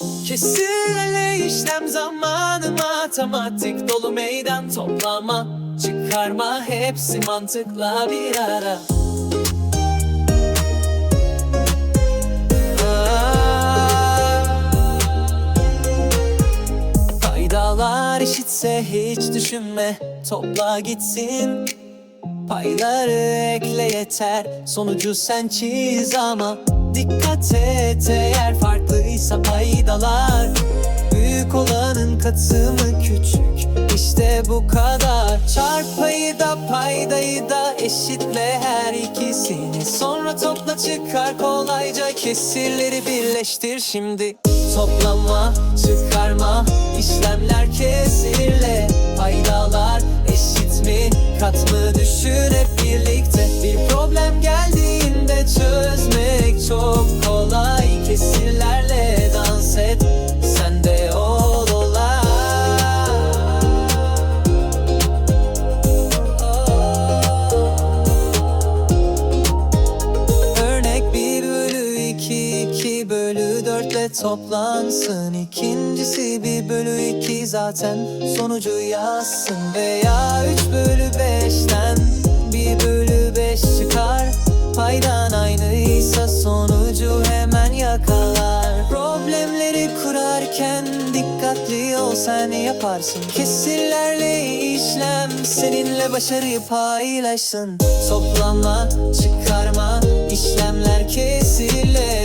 Kesirle işlem zamanı matematik dolu meydan toplama. Çıkarma hepsi mantıkla bir ara. Aa, Faydalar eşitse hiç düşünme Topla gitsin. Payları ekle yeter Sonucu sen çiz ama Dikkat et eğer farklıysa paydalar. Büyük olanın katımı küçük? İşte bu kadar. Çarp payı da paydayı da eşitle her ikisini. Sonra topla çıkar kolayca. Kesirleri birleştir şimdi. Toplama, çıkarma, işlemler kesirle bölü 4 ile toplansın. İkincisi 1 bölü 2 zaten. Sonucu yazsın. Veya 3 bölü 5'ten 1 bölü 5 çıkar. Paydan aynıysa sonucu hemen yakalar. Problemleri kurarken dikkatli ol sen yaparsın. Kesirlerle işlem seninle başarıyı paylaşsın. Toplama, çıkarma, işlemler kesirle